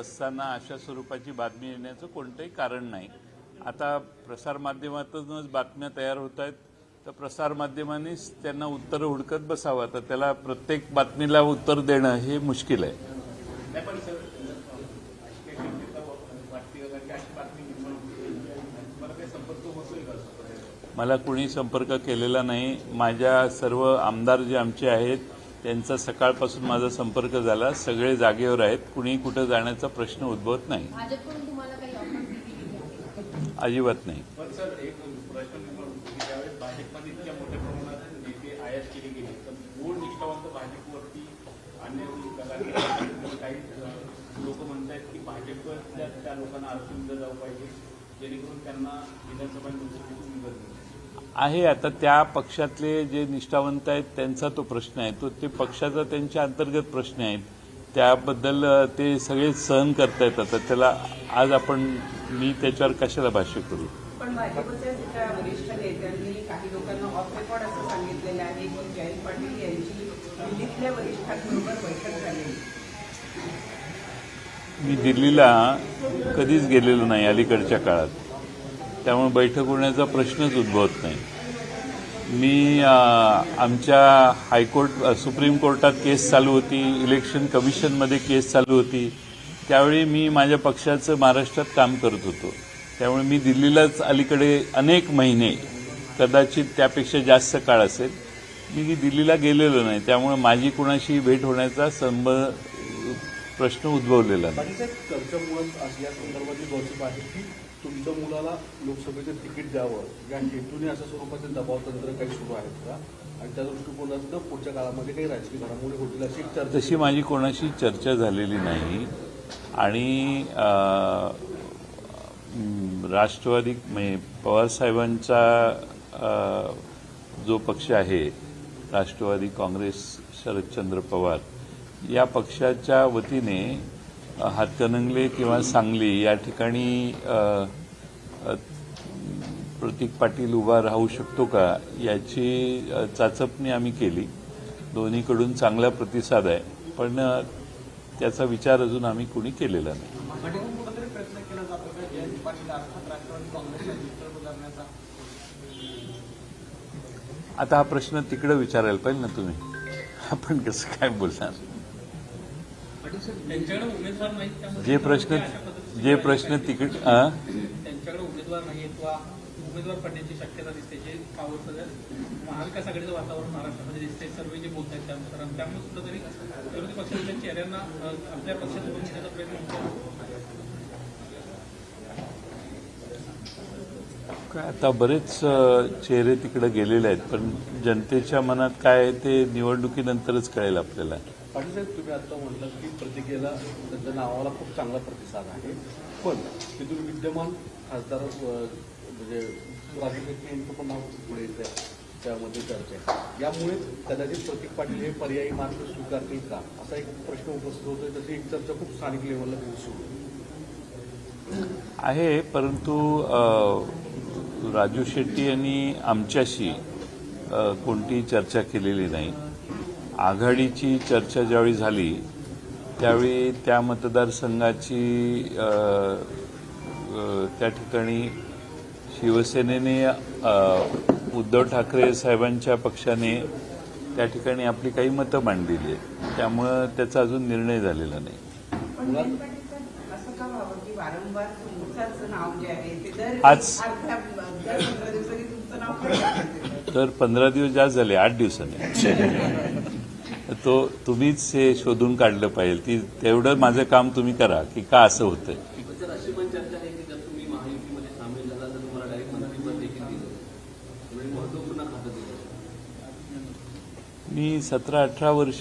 असताना अशा स्वरूपाची बातमी येण्याचं कोणतंही कारण नाही. आता प्रसारमाध्यमातूनच बातम्या तयार होत आहेत. तर प्रसारमाध्यमांनीच त्यांना उत्तरं हुडकत बसावं. तर त्याला प्रत्येक बातमीला उत्तर देणं हे मुश्किल आहे. मला कुणी संपर्क केलेला नाही. माझ्या सर्व आमदार जे आमचे आहेत त्यांचा सकाळपासून माझा संपर्क झाला. सगळे जागेवर आहेत. कुणी कुठं जाण्याचा प्रश्न उद्भवत नाही. भाजपकडून तुम्हाला काही ऑफर दिली आहे अजिबात नाही. भाजपच्या त्या लोकांना आरक्षण दिलं जाऊ पाहिजे जेणेकरून त्यांना विधानसभा निवडणुकीतून आहे आता त्या पक्षातले जे निष्ठावंत आहेत त्यांचा तो प्रश्न आहे. तो ते पक्षाचा त्यांच्या अंतर्गत प्रश्न आहेत. त्याबद्दल ते सगळे सहन करतायत आता. त्याला आज आपण मी त्याच्यावर कशाला भाष्य करू? पण भाजपच्या एका वरिष्ठ नेत्यांनी काही लोकांना ऑफ रेकॉर्ड असं सांगितलेलं आहे की जयंत पाटील यांची दिल्लीतल्या वरिष्ठांबरोबर बैठक झालेली मी दिल्लीला कधीच गेलेलो नाही अलीकडच्या काळात. त्यामुळे बैठक होण्याचा प्रश्नच उद्भवत नाही. मी आमच्या हायकोर्ट सुप्रीम कोर्टात केस चालू होती इलेक्शन कमिशनमध्ये केस चालू होती. त्यावेळी मी माझ्या पक्षाचं महाराष्ट्रात काम करत होतो. त्यामुळे मी दिल्लीलाच अलीकडे अनेक महिने कदाचित त्यापेक्षा जास्त काळ असेल मी दिल्लीला गेलेलो नाही. त्यामुळे माझी कुणाशी भेट होण्याचा संब प्रश्न उद्भवलेला नाही. तुमच्या मुलाला लोकसभेचं तिकीट द्यावं या हेतूने अशा स्वरूपाचे दबावतंत्र काही सुरू आहेत का? आणि त्या दृष्टिकोनातनं पुढच्या काळामध्ये काही राजकीय घडामोडी होतील अशी चर्चा तशी माझी कोणाशी चर्चा झालेली नाही. आणि राष्ट्रवादी म्हणजे पवारसाहेबांचा जो पक्ष आहे राष्ट्रवादी काँग्रेस शरदचंद्र पवार या पक्षाच्या वतीने हातकणंगले किंवा सांगली या ठिकाणी प्रतीक पाटील उभा राहू शकतो का याची चाचपणी आम्ही केली. दोन्हीकडून चांगला प्रतिसाद आहे. पण त्याचा विचार अजून आम्ही कुणी केलेला नाही. आता हा प्रश्न तिकडे विचारायला पाहिजे ना तुम्ही. आपण कसं काय बोलणार? जे प्रश्न जे प्रश्न तिकड उमेदवार पडण्याची शक्यता दिसते जे पावर सगळं महाविकास आघाडीचं वातावरण महाराष्ट्रामध्ये दिसते सर्व जे बोलत आहेत त्यानुसार. आणि त्यामुळे कुठंतरी विरोधी पक्षाच्या चेहऱ्यांना आपल्या पक्षात उभं घेण्याचा प्रयत्न होतो. काय आता बरेच चेहरे तिकडे गेलेले आहेत पण जनतेच्या मनात काय आहे ते निवडणुकीनंतरच कळेल आपल्याला. पाटील साहेब तुम्ही आता म्हटलं की प्रतिकेला त्यांच्या नावाला खूप चांगला प्रतिसाद आहे. पण तिथून विद्यमान खासदार म्हणजे राजकीय पण नाव पुढे येत आहे त्यामध्ये चर्चा आहे. यामुळे कदाचित प्रतीक पाटील हे पर्यायी मार्ग स्वीकारतील का? असा एक प्रश्न उपस्थित होतोय. तशी एक चर्चा खूप स्थानिक लेवलला सुरू. आहे. परंतु राजू शेट्टी यांनी आमच्याशी कोणतीही चर्चा केलेली नाही. आघाडीची चर्चा ज्यावेळी झाली त्यावेळी त्या मतदारसंघाची त्या ठिकाणी शिवसेनेने उद्धव ठाकरे साहेबांच्या पक्षाने त्या ठिकाणी आपली काही मतं मांडलेली आहेत. त्यामुळं त्याचा अजून निर्णय झालेला नाही. आज- तर पंधरा दिवस जास्त झाले आठ दिवसांनी. तो तुम्हीच हे शोधून काढलं पाहिजे. की तेवढं माझं काम तुम्ही करा की का असं होतंय सर अशी पण चर्चा आहे की जर तुम्ही महायुतीमध्ये सामील झाला तर तुम्हाला डायरेक्ट मंत्रिपद देखील दिलं म्हणजे महत्त्वपूर्ण खातं दिलं मी सतरा अठरा वर्ष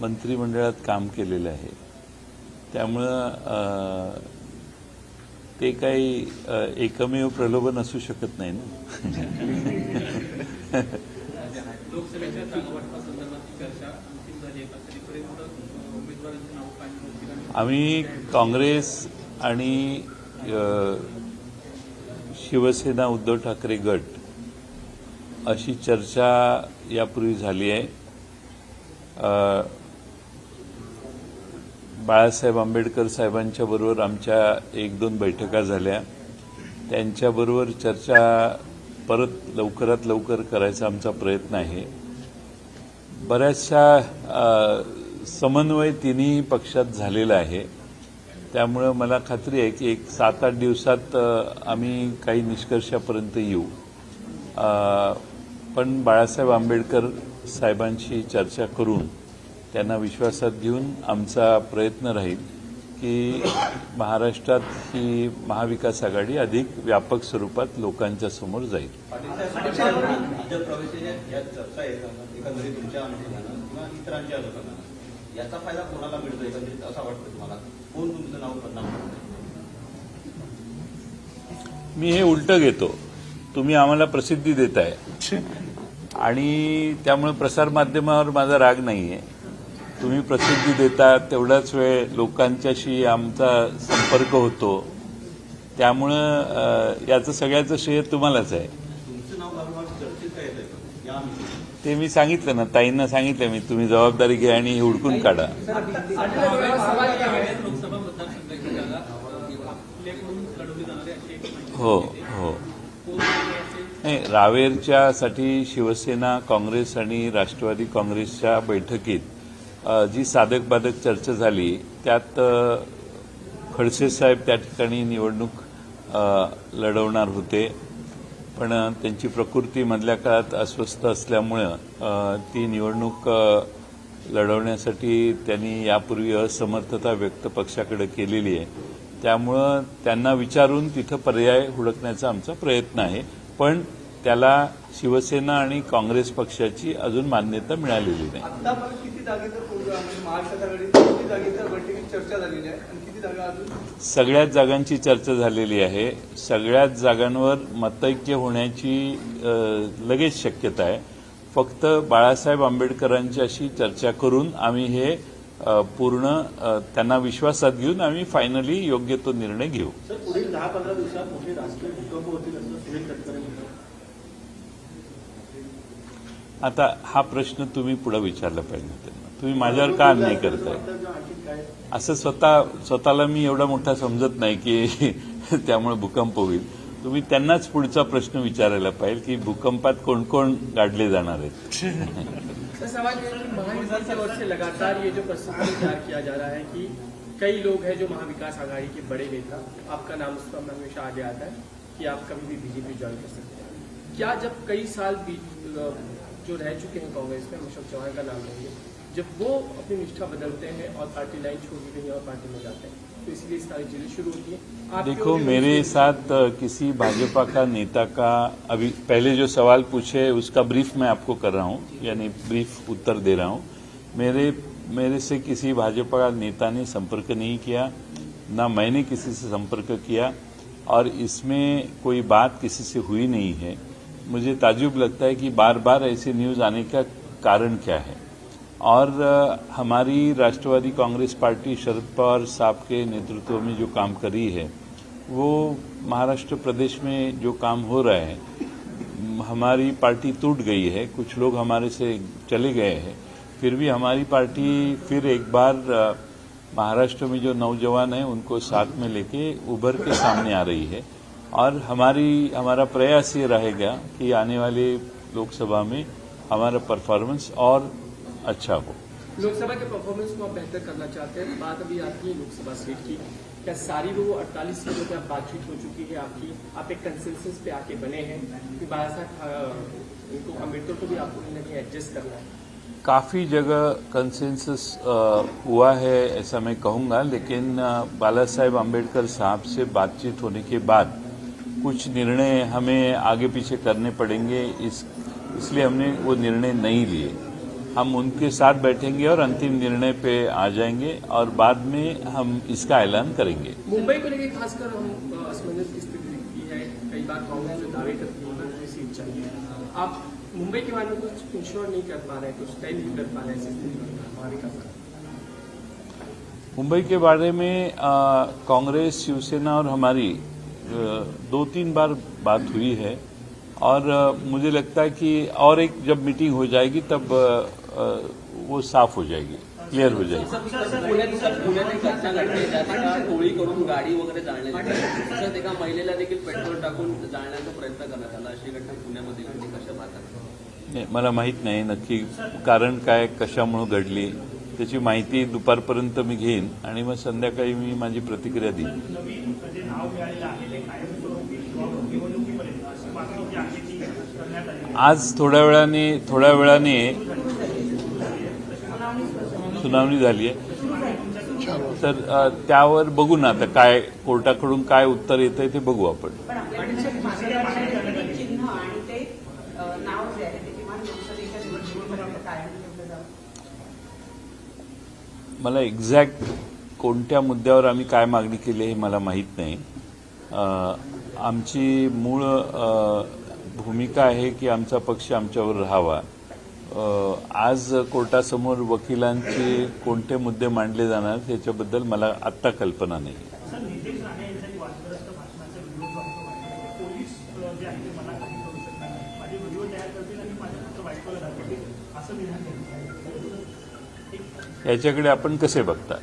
मंत्रिमंडळात काम केलेलं आहे. त्यामुळं ते काही एकमेव प्रलोभन असू शकत नाही ना? आम्ही काँग्रेस आणि शिवसेना उद्धव ठाकरे गट अशी चर्चा यापूर्वी झाली आहे. बाळासाहेब आंबेडकर साहेबांच्या बरोबर आमच्या एक दोन बैठका झाल्या. त्यांच्याबरोबर चर्चा परत लवकरात लवकर करायचा आमचा प्रयत्न आहे. बऱ्याचशा समन्वय तिन्ही पक्षात झालेला आहे. त्यामुळं मला खात्री आहे की एक सात आठ दिवसात आम्ही काही निष्कर्षापर्यंत येऊ. आपण पण बाळासाहेब आंबेडकर साहेबांशी चर्चा करून त्यांना विश्वासात घेऊन आमचा प्रयत्न राहील की महाराष्ट्रात ही महाविकास आघाडी अधिक व्यापक स्वरूपात लोकांच्या समोर जाईल. मी हे उलट घेतो. तुम्ही आम्हाला प्रसिद्धी देताय. आणि त्यामुळे प्रसारमाध्यमावर माझा राग नाहीये. तुम्ही प्रसिद्धी देता तेवढाच वेळ लोकांच्याशी आमचा संपर्क होतो. त्यामुळं याचं सगळ्याचं श्रेय तुम्हालाच आहे. ते मी सांगितलं ना ताईंना सांगितलं मी तुम्ही जबाबदारी घ्या आणि हे हुडकून काढा. हो. हो. नाही रावेरच्यासाठी शिवसेना काँग्रेस आणि राष्ट्रवादी काँग्रेसच्या बैठकीत जी साधक बाधक चर्चा झाली त्यात खडसे साहेब त्या ठिकाणी निवडणूक लढवणार होते. पण त्यांची प्रकृती मधल्या काळात अस्वस्थ असल्यामुळं ती निवडणूक लढवण्यासाठी त्यांनी यापूर्वी असमर्थता व्यक्त पक्षाकडे केलेली आहे. त्यामुळं त्यांना विचारून तिथं पर्याय हुडकण्याचा आमचा प्रयत्न आहे. पण त्याला शिवसेना आणि काँग्रेस पक्षाची अजून मान्यता मिळालेली नाही. सगळ्याच जागांची चर्चा झालेली आहे. सगळ्याच जागांवर मतैक्य होण्याची लगेच शक्यता आहे. फक्त बाळासाहेब आंबेडकरांच्याशी चर्चा करून आम्ही हे पूर्ण त्यांना विश्वासात घेऊन आम्ही फायनली योग्य तो निर्णय घेऊ. सर पुढील दहा पंधरा दिवसात मोठे राजकीय भूकंप होतील असं सुनील तटकरे म्हणतात आता हा प्रश्न तुम्ही पुढे विचारला पाहिजे त्यांना तुम्ही माझ्यावर का अन्याय करताय? असं स्वतः स्वतःला मी एवढा मोठा समजत नाही की त्यामुळे भूकंप होईल. तुम्ही त्यांनाच पुढचा प्रश्न विचारायला पाहिजे की भूकंपात कोण कोण गाडले जाणार आहेत? सवाल ये कि महाविकास की ओर से लगातार ये जो प्रस्तुत प्रचार किया जा रहा है कि कई लोग हैं जो महाविकास आघाड़ी के बड़े नेता, आपका नाम उस पर हमेशा आगे आता है कि आप कभी भी बीजेपी ज्वाइन कर सकते हैं। क्या जब कई साल जो रह चुके हैं कांग्रेस में अशोक चौहान का नाम लेंगे, जब वो अपनी निष्ठा बदलते हैं और पार्टी लाइन छोड़ कहीं और पार्टी में जाते हैं तो इसलिए सारी शुरू होती है। देखो मेरे साथ किसी भाजपा का नेता का अभी पहले जो सवाल पूछे उसका ब्रीफ मैं आपको कर रहा हूँ यानी ब्रीफ उत्तर दे रहा हूँ। मेरे मेरे से किसी भाजपा का नेता ने संपर्क नहीं किया ना मैंने किसी से संपर्क किया और इसमें कोई बात किसी से हुई नहीं है। मुझे ताजुब लगता है कि बार बार ऐसे न्यूज़ आने का कारण क्या है। और हमारी राष्ट्रवादी कांग्रेस पार्टी शरद पवार साहब के नेतृत्व में जो काम करी है, वो महाराष्ट्र प्रदेश में जो काम हो रहा है हमारी पार्टी टूट गई है, कुछ लोग हमारे से चले गए हैं, फिर भी हमारी पार्टी फिर एक बार महाराष्ट्र में जो नौजवान हैं, उनको साथ में लेके उभर के सामने आ रही है। और हमारी, हमारा प्रयास ये रहेगा कि आने वाले लोकसभा में हमारा परफॉर्मेंस और अच्छा हो। लोकसभा के परफॉर्मेंस को आप बेहतर करना चाहते हैं बात अभी आती है लोकसभा सीट की। क्या सारी वो अड़तालीस सीटों पे आप बातचीत हो चुकी है आपकी? आप एक कंसेंसस पे आके बने हैं कि बाला साहब इनको अंबेडकर को भी आपको कहीं ना कहीं एडजस्ट करना है। काफ़ी जगह कंसेंसस हुआ है ऐसा मैं कहूँगा लेकिन बाला साहेब आम्बेडकर साहब से बातचीत होने के बाद कुछ निर्णय हमें आगे पीछे करने पड़ेंगे। इस इसलिए हमने वो निर्णय नहीं लिए। हम उनके साथ बैठेंगे और अंतिम निर्णय पे आ जाएँगे और बाद में हम इसका ऐलान करेंगे। मुंबई को लेकर खासकर हम असमंजस की स्थिति दिखती है। कई बार कांग्रेस दावे करती है सीट चाहिए आप मुंबई के बारे में कुछ इंश्योर नहीं कर पा रहे कुछ तय नहीं कर पा रहे ऐसी। मुंबई के बारे में कांग्रेस शिवसेना और हमारी दो तीन बार बात हुई है। और मुझे लगता है कि और एक जब मीटिंग हो जाएगी तब वो साफ हो जाएगी क्लियर हो जाईल पुण्यात पुण्यात एक घटना घडली ज्यात एका टोळी करून गाडी वगैरे जाळण्यात आली. तसंच एका महिलेला देखील पेट्रोल टाकून जाळण्याचा प्रयत्न करण्यात आला. अशी घटना पुण्यामध्ये घडली. कशा पाहतात नाही, मला माहीत नाही नक्की कारण काय कशामुळं घडली त्याची माहिती दुपारपर्यंत मी घेईन. आणि मग संध्याकाळी मी माझी प्रतिक्रिया देईन नवीन जे नाव मिळालेलं आहे ते कायमस्वरूपी किंवा निवडणुकीपर्यंत अशी मागणी जी आहे ती करण्यात आली आज थोड्या वेळाने थोड्या वेळाने सुनावणी झाली आहे तर त्यावर बघू ना आता काय कोर्टाकडून काय उत्तर येतंय ते बघू आपण. पण आपल्याकडे मागे चिन्ह आणि ते अ, नाव जे आहे ते ठेवलं जावं मला एक्झॅक्ट कोणत्या मुद्द्यावर आम्ही काय मागणी केली हे मला माहीत नाही. आमची मूळ भूमिका आहे की आमचा पक्ष आमच्यावर राहावा. आज कोर्टासमोर वकिलांचे कोणते मुद्दे मांडले जाणार त्याच्याबद्दल मला आत्ता कल्पना नाही. याच्याकडे आपण कसे बघता?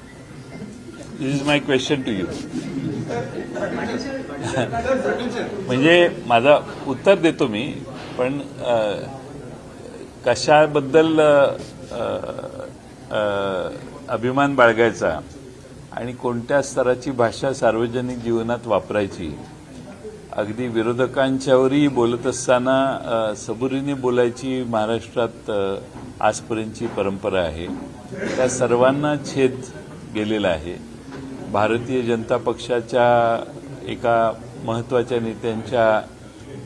This is my question to you म्हणजे माझा उत्तर देतो मी पण कशाबद्दल अभिमान बाळगायचा आणि कोणत्या स्तराची भाषा सार्वजनिक जीवनात वापरायची अगदी विरोधकांच्यावरही बोलत असताना सबुरीने बोलायची महाराष्ट्रात आजपर्यंतची परंपरा आहे. त्या सर्वांना छेद गेलेला आहे. भारतीय जनता पक्षाच्या एका महत्त्वाच्या नेत्यांच्या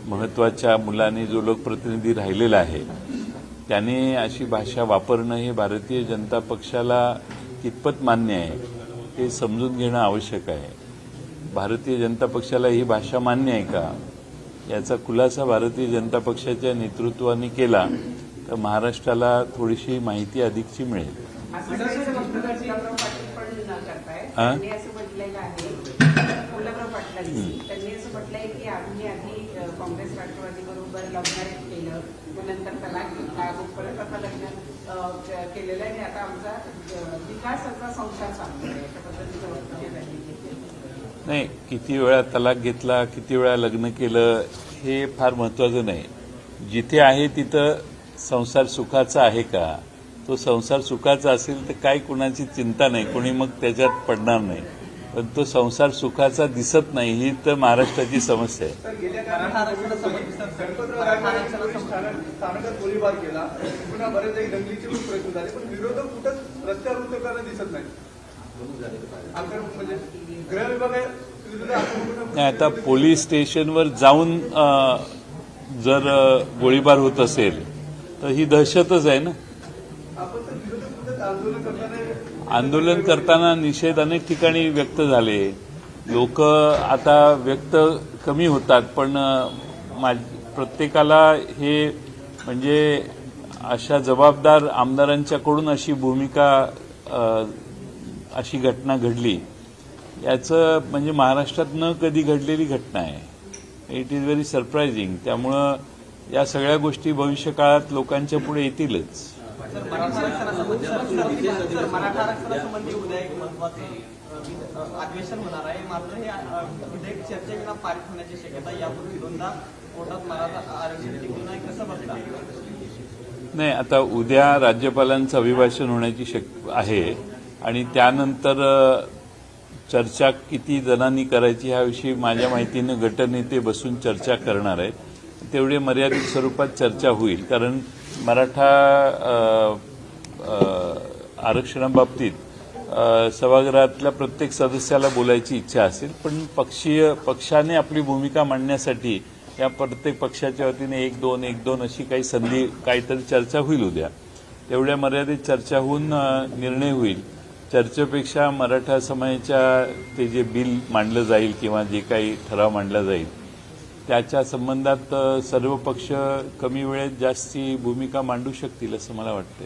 महत्त्वाच्या मुलाने जो लोकप्रतिनिधी राहिलेला आहे त्याने अशी भाषा वापरणं हे भारतीय जनता पक्षाला कितपत मान्य आहे हे समजून घेणं आवश्यक आहे. भारतीय जनता पक्षाला ही भाषा मान्य आहे का? याचा खुलासा भारतीय जनता पक्षाच्या नेतृत्वाने केला तर महाराष्ट्राला थोडीशी माहिती अधिकची मिळेल असं सगळं वक्तव्य गुलाबराव पाटील पण न करताय हा? त्यांनी असं म्हटलेलं आहे गुलाबराव पाटलांनी. त्यांनी असं म्हटलंय की आम्ही आधी अ, काँग्रेस राष्ट्रवादी बरोबर लग्न केलं मग नंतर तलाक घेतला मग परत आता लग्न अ, क- केलेलं आहे. आणि आता आमचा अ, विकासाचा संसार चालू आहे. अशा पद्धतीचं वक्तव्य त्यांनी केलं नाही किती वेळा तलाक घेतला किती वेळा लग्न केलं हे फार महत्वाचं नाही. जिथे आहे तिथं संसार सुखाचा आहे का? तो संसार सुखाचा असेल तर काही कुणाची चिंता नाही. कोणी मग त्याच्यात पडणार नाही. पण तो संसार सुखाचा दिसत नाही ही तर महाराष्ट्राची समस्या आहे. म्हणजे आता पोलीस स्टेशनवर जाऊन जर गोळीबार होत असेल तर ही दहशतच आहे ना? आंदोलन करताना निषेध अनेक ठिकाणी व्यक्त झाले. लोक आता व्यक्त कमी होतात पण मा प्रत्येकाला हे म्हणजे अशा जबाबदार आमदारांच्याकडून अशी भूमिका अशी घटना घडली. याचं म्हणजे महाराष्ट्रात न कधी घडलेली घटना आहे. इट इज व्हेरी सरप्रायझिंग त्यामुळं या सगळ्या गोष्टी भविष्यकाळात लोकांच्या पुढे येतीलच. मराठा आरक्षणासंबंधी उद्या एक महत्वाचं अधिवेशन होणार आहे. मात्र हे विधेयक चर्चेविना पारित होण्याची शक्यता यापूर्वी दोनदा कोर्टात मराठा आरक्षण टिकून नाही. कसं बघता? नाही आता उद्या राज्यपालांचं अभिभाषण होण्याची शक्य आहे. आणि त्यानंतर चर्चा किती जणांनी करायची ह्याविषयी माझ्या माहितीनं गटनेते बसून चर्चा करणार आहेत. तेवढे मर्यादित स्वरूपात चर्चा होईल. कारण मराठा आरक्षणाबाबतीत सभागृहातल्या प्रत्येक सदस्याला बोलायची इच्छा असेल पण पक्षीय पक्षाने आपली भूमिका मांडण्यासाठी या प्रत्येक पक्षाच्या वतीने एक दोन एक दोन अशी काही संधी काहीतरी चर्चा होईल उद्या. तेवढ्या मर्यादित चर्चा होऊन निर्णय होईल. चर्चेपेक्षा मराठा समाजाच्या ते जे बिल मांडलं जाईल किंवा जे काही ठराव मांडला जाईल त्याच्या संबंधात सर्व पक्ष कमी वेळेत जास्ती भूमिका मांडू शकतील असं मला वाटतं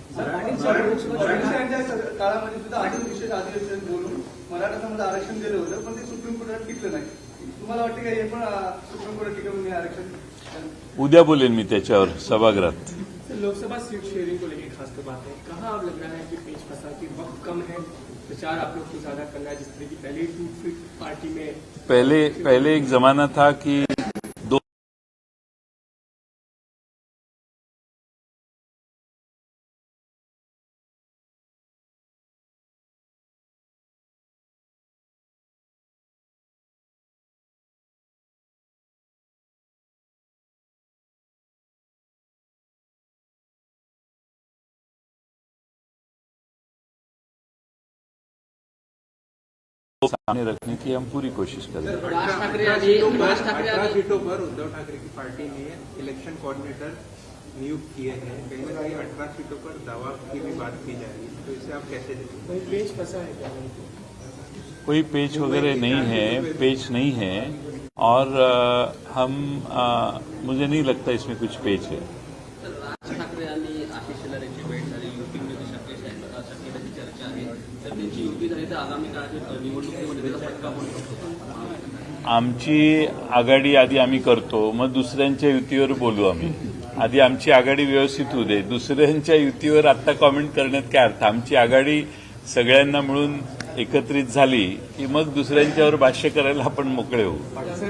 उद्या बोलेन मी त्याच्यावर सभागृहात. लोकसभा सीट शेयरिंग को लेकर खासकर बात है। कहाँ अब लग रहा है कि पेच फंसा कि वक्त कम है? प्रचार आप लोग को ज्यादा करना है जिस तरह की पहले ही टूट फिट पार्टी में पहले पहले एक जमाना था कि सामने रखने की हम पूरी कोशिश कर रहे हैं। राज ठाकरे यांनी राज ठाकरे अठारह सीटों पर उद्धव ठाकरे की पार्टी ने इलेक्शन कोऑर्डिनेटर नियुक्त किए हैं। कहीं ना कहीं अठारह सीटों पर दावा की भी बात की जा रही है। तो इसे आप कैसे देखते फंसा है क्या? कोई पेच वगैरह नहीं है पेच नहीं है। और हम मुझे नहीं लगता इसमें कुछ पेच है। आमची आघाडी आधी आम्ही करतो मग दुसऱ्यांच्या युतीवर बोलू आम्ही. आधी आमची आघाडी व्यवस्थित होऊ दे. दुसऱ्यांच्या युतीवर आता कॉमेंट करण्यात काय अर्थ? आमची आघाडी सगळ्यांना मिळून एकत्रित झाली की मग दुसऱ्यांच्यावर भाष्य करायला आपण मोकळे होऊ. चर्चा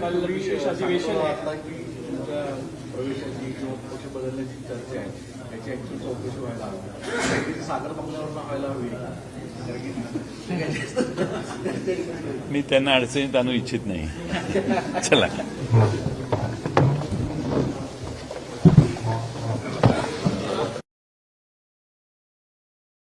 आहे व्हायला हवी. सागर मी त्यांना अडचणीत आणू इच्छित नाही. चला.